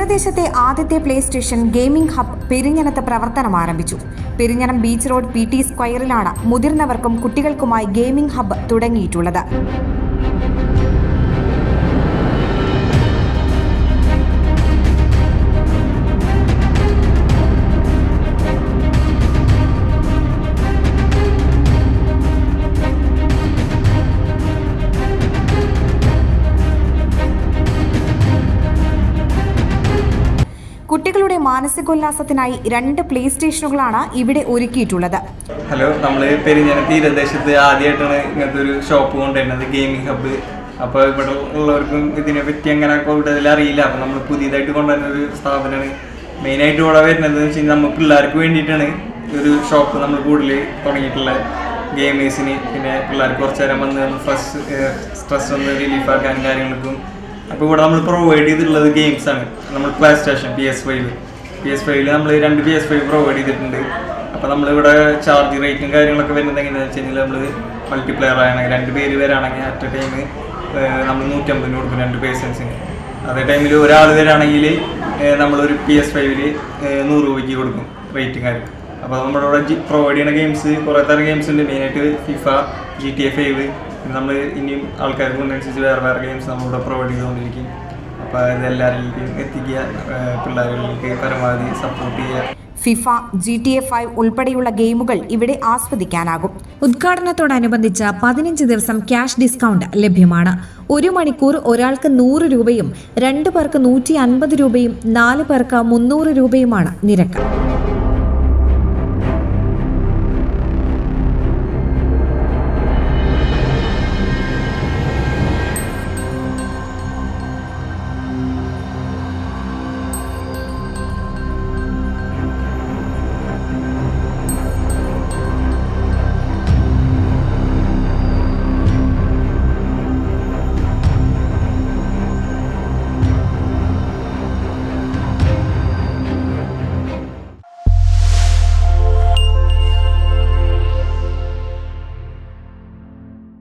തീരദേശത്തെ ആദ്യത്തെ play station gaming hub പെരിഞ്ഞനത്ത് പ്രവർത്തനം ആരംഭിച്ചു. Perinjanam beach road P T സ്ക്വയറിലാണ് മുതിർന്നവർക്കും കുട്ടികൾക്കുമായി ഗെയിമിംഗ് ഹബ് തുടങ്ങിയിട്ടുള്ളത്. കുട്ടികളുടെ മാനസികോല്ലാസത്തിനായി രണ്ട് പ്ലേ സ്റ്റേഷനുകളാണ് ഇവിടെ ഒരുക്കിയിട്ടുള്ളത്. ഹലോ നമ്മൾ പെരിഞ്ഞാൽ തീരദേശത്ത് ആദ്യമായിട്ടാണ് ഇങ്ങനത്തെ ഒരു ഷോപ്പ് കൊണ്ടുവരുന്നത് ഗെയിമിംഗ് ഹബ്ബ് അപ്പോൾ ഇവിടെ ഉള്ളവർക്കും ഇതിനെ പറ്റി അങ്ങനെ കൂടുതൽ അറിയില്ല. അപ്പോൾ നമ്മൾ പുതിയതായിട്ട് കൊണ്ടുവരുന്ന ഒരു സ്ഥാപനമാണ്. മെയിനായിട്ട് ഇവിടെ വരുന്നത് എന്ന് വെച്ച് കഴിഞ്ഞാൽ നമ്മൾ പിള്ളേർക്ക് വേണ്ടിയിട്ടാണ് ഒരു ഷോപ്പ് നമ്മൾ കൂടുതൽ തുടങ്ങിയിട്ടുള്ളത്. ഗെയിമേഴ്സിന് പിന്നെ പിള്ളേർക്ക് കുറച്ച് നേരം വന്ന് സ്ട്രെസ് സ്ട്രെസ് ഒന്ന് റിലീഫ് ആക്കാനും കാര്യങ്ങൾക്കും അപ്പോൾ ഇവിടെ നമ്മൾ പ്രൊവൈഡ് ചെയ്തിട്ടുള്ളത് ഗെയിംസ് ആണ്. നമ്മൾ PlayStation P S five P S ഫൈവിൽ നമ്മൾ രണ്ട് പി എസ് ഫൈവ് പ്രൊവൈഡ് ചെയ്തിട്ടുണ്ട്. അപ്പോൾ നമ്മളിവിടെ ചാർജ് റേറ്റും കാര്യങ്ങളൊക്കെ വരുന്നത് എങ്ങനെയാണെന്ന് വെച്ച് കഴിഞ്ഞാൽ നമ്മൾ മൾട്ടിപ്ലെയർ ആണെങ്കിൽ രണ്ട് പേര് വരാണെങ്കിൽ അറ്റ് എ ടൈം നമ്മൾ നൂറ്റമ്പതിന് കൊടുക്കും രണ്ട് പേഴ്സൺസിന് അതേ ടൈമിൽ ഒരാൾ വരാണെങ്കിൽ നമ്മളൊരു പി എസ് ഫൈവിൽ നൂറ് രൂപയ്ക്ക് കൊടുക്കും റേറ്റും കാര്യം അപ്പോൾ നമ്മുടെ ഇവിടെ പ്രൊവൈഡ് ചെയ്യുന്ന ഗെയിംസ് കുറേ തരം ഗെയിംസ് ഉണ്ട്. മെയിനായിട്ട് FIFA G T A five നമ്മൾ ഇനിയും ആൾക്കാർക്ക് മുന്നനുസരിച്ച് വേറെ വേറെ ഗെയിംസ് നമ്മളിവിടെ പ്രൊവൈഡ് ചെയ്തുകൊണ്ടിരിക്കും. അപ്പോൾ ഇത് എല്ലാവരിലേക്കും എത്തിക്കുക പിള്ളേരിലേക്ക് പരമാവധി സപ്പോർട്ട് ചെയ്യുക. FIFA G T A five ഉൾപ്പെടെയുള്ള ഗെയിമുകൾ ഇവിടെ ആസ്വദിക്കാനാകും. ഉദ്ഘാടനത്തോടനുബന്ധിച്ച് പതിനഞ്ച് ദിവസം ക്യാഷ് ഡിസ്കൗണ്ട് ലഭ്യമാണ്. ഒരു മണിക്കൂർ ഒരാൾക്ക് നൂറ് രൂപയും രണ്ട് പേർക്ക് നൂറ്റി അൻപത് രൂപയും നാല് പേർക്ക് മുന്നൂറ് രൂപയുമാണ് നിരക്ക്.